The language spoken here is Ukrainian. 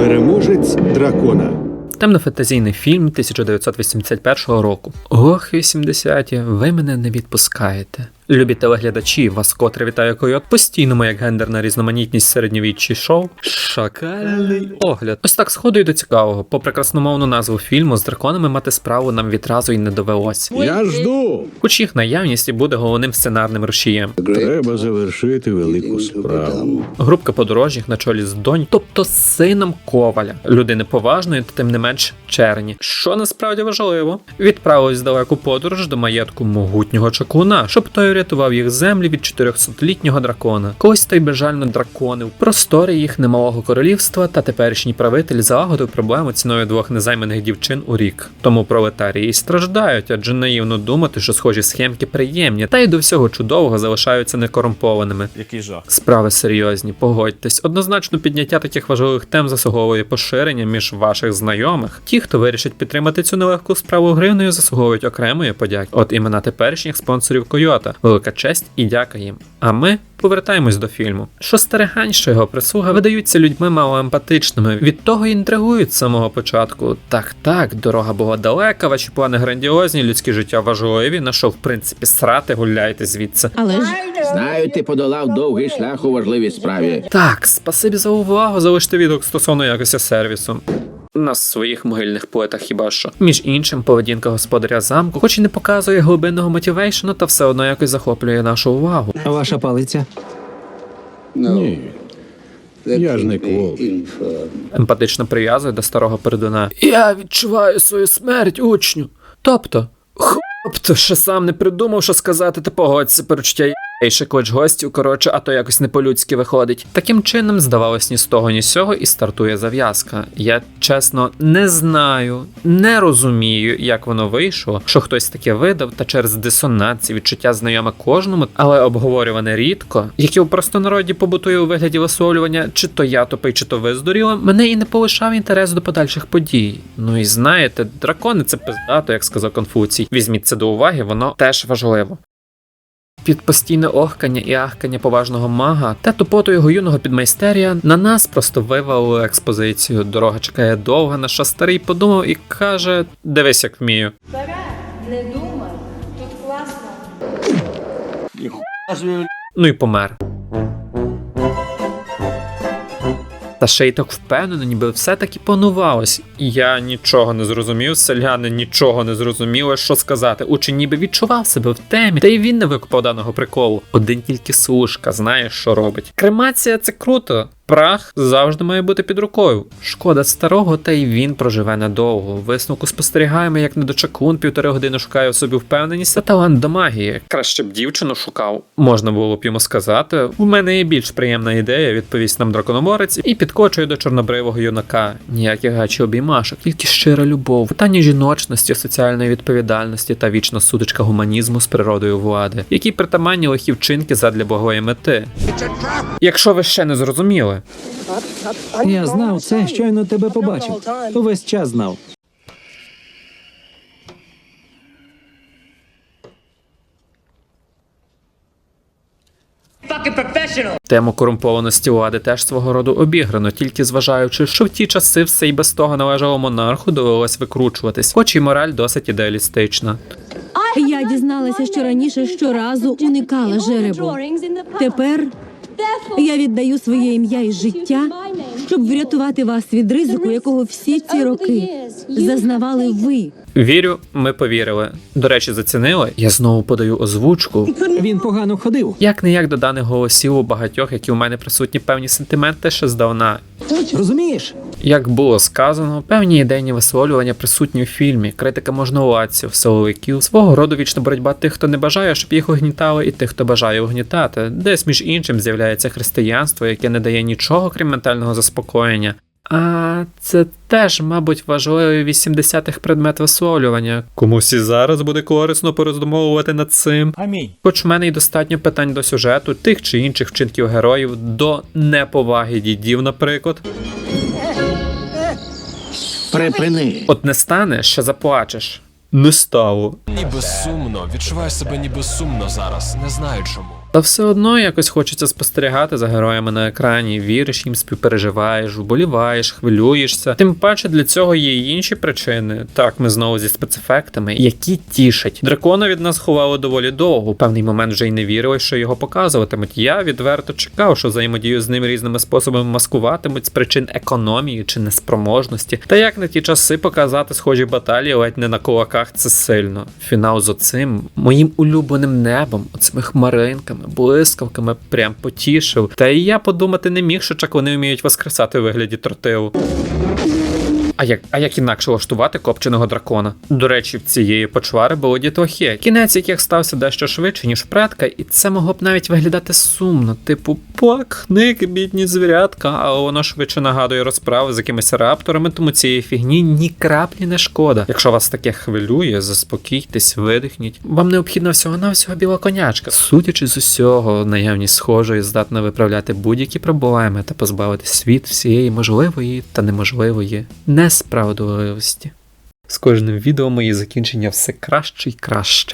Переможець дракона. Темнофантазійний фільм 1981 року. Ох, 80-ті, ви мене не відпускаєте. Любі телеглядачі, вас котре вітає койот, постійному як гендерна різноманітність середньовіччі шоу. Шакальний огляд. Ось так сходу й до цікавого. Попри красномовну назву фільму, з драконами мати справу нам відразу й не довелось. Я жду. Хоч їх наявність і буде головним сценарним рушієм. Треба завершити велику справу. Групка подорожніх на чолі з донь, тобто сином коваля, людини поважної та тим не менш черні. Що насправді важливо, відправились в далеку подорож до маєтку могутнього чаклуна, щоб той рятував їх землі від 400-літнього дракона. Колись той безжально драконив простори їх немалого королівства, та теперішній правитель залагодив проблему ціною двох незайманих дівчин у рік. Тому пролетарії й страждають, адже наївно думати, що схожі схемки приємні, та й до всього чудового залишаються некорумпованими. Який жах. Справи серйозні, погодьтесь. Однозначно підняття таких важливих тем заслуговує поширення між ваших знайомих. Ті, хто вирішить підтримати цю нелегку справу гривнею, заслуговують окремої подяки. От імена теперішніх спонсорів Койота. Велика честь і дяка їм. А ми. Повертаємось до фільму. Що стерегань, що його прислуга видаються людьми малоемпатичними. Від того інтригують з самого початку. Так, так, дорога була далека, ваші плани грандіозні, людське життя важливі. На що, в принципі, срати, гуляйте звідси. Але ж Знаю, ти подолав довгий шлях у важливій справі. Так, спасибі за увагу. Залиште відгук стосовно якості сервісу. На своїх могильних плитах хіба що. Між іншим, поведінка господаря замку, хоч і не показує глибинного мотивейшну, та все одно якось захоплює нашу увагу. Ваша палиця. Ні. Я ж не квол. Емпатично прив'язує до старого передуна. Я відчуваю свою смерть, учню. Тобто, хопто, ще сам не придумав, що сказати, та погодься перечуття і ще клич гостів, коротше, а то якось не по-людськи виходить. Таким чином, здавалось, ні з того, ні з сього, і стартує зав'язка. Я чесно не знаю, не розумію, як воно вийшло, що хтось таке видав, та через дисонанс відчуття знайоме кожному, але обговорюване рідко, яке в простонароді побутує у вигляді висловлювання, чи то я тупий, чи то ви здуріли, мене і не полишав інтерес до подальших подій. Ну і знаєте, дракони це пиздато, як сказав Конфуцій. Візьміть це до уваги, воно теж важливо. Під постійне охкання і ахкання поважного мага та тупоту його юного підмайстерія на нас просто вивалили експозицію. Дорога чекає довга, на що старий подумав і каже: дивись, як вмію. Не думай, тут класно. Ну і помер. Та ще й так впевнено, ніби все таки панувалось. Я нічого не зрозумів, селяни нічого не зрозуміли, що сказати. Учень ніби відчував себе в темі, та й він не викупав даного приколу. Один тільки служка знає, що робить. Кремація це круто. Прах завжди має бути під рукою. Шкода старого, та й він проживе недовго. Висновку спостерігаємо, як недочакун півтори години шукає в собі впевненість та талант до магії. Краще б дівчину шукав. Можна було б йому сказати. У мене є більш приємна ідея, відповість нам дракономорець, і підкочує до чорнобривого юнака. Ніяких гачі обіймашок, тільки щира любов, питання жіночності, соціальної відповідальності та вічна сутичка гуманізму з природою влади, які притаманні лихі вчинки задля благої мети. Якщо ви ще не зрозуміли. Я знав це, щойно тебе побачив. Увесь час знав. Тему корумпованості влади теж свого роду обіграно, тільки зважаючи, що в ті часи все й без того належало монарху, довелось викручуватись, хоч і мораль досить ідеалістична. я дізналася, що раніше щоразу уникала жеребу. Тепер я віддаю своє ім'я і життя, щоб врятувати вас від ризику, якого всі ці роки зазнавали ви. Вірю, ми повірили. До речі, зацінили. Я знову подаю озвучку. Він погано ходив. Як не як до даних голосів у багатьох, які у мене присутні певні сентименти ще здавна. Розумієш? Як було сказано, певні ідейні висловлювання присутні у фільмі, критика можновладців, силовиків, свого роду вічна боротьба тих, хто не бажає, щоб їх огнітали, і тих, хто бажає огнітати. Десь між іншим з'являється християнство, яке не дає нічого крім ментального заспокоєння. А це теж, мабуть, важливий 80-х предмет висловлювання. Комусь і зараз буде корисно пороздумовувати над цим. Амінь. Хоч в мене й достатньо питань до сюжету, тих чи інших вчинків героїв, до неповаги дідів, наприклад. Припини. От не стане, що заплачеш. Не стало. Ніби сумно, відчуваю себе ніби сумно зараз, не знаю чому. Та все одно якось хочеться спостерігати за героями на екрані, віриш їм, співпереживаєш, вболіваєш, хвилюєшся. Тим паче для цього є й інші причини. Так, ми знову зі спецефектами, які тішать. Дракона від нас ховали доволі довго. Певний момент вже й не вірили, що його показуватимуть. Я відверто чекав, що взаємодію з ним різними способами маскуватимуть з причин економії чи неспроможності. Та як на ті часи показати схожі баталії ледь не на кулаках це сильно. Фінал з оцим моїм улюбленим небом, оцими хмаринками, блискавками прям потішив. Та і я подумати не міг, що чак вони вміють воскресати у вигляді тротилу. А як, а як інакше влаштувати копченого дракона? До речі, в цієї почвари було дітлахи, кінець яких стався дещо швидше, ніж предка, і це могло б навіть виглядати сумно, типу, плакник, бідні звірятка, але воно швидше нагадує розправи з якимись рапторами, тому цієї фігні ні краплі не шкода. Якщо вас таке хвилює, заспокійтесь, видихніть. Вам необхідна всього-навсього біла конячка. Судячи з усього, наявність схожої здатна виправляти будь-які проблеми та позбавити світ всієї можливої та неможливої несправедливості. З кожним відео мої закінчення все краще і краще.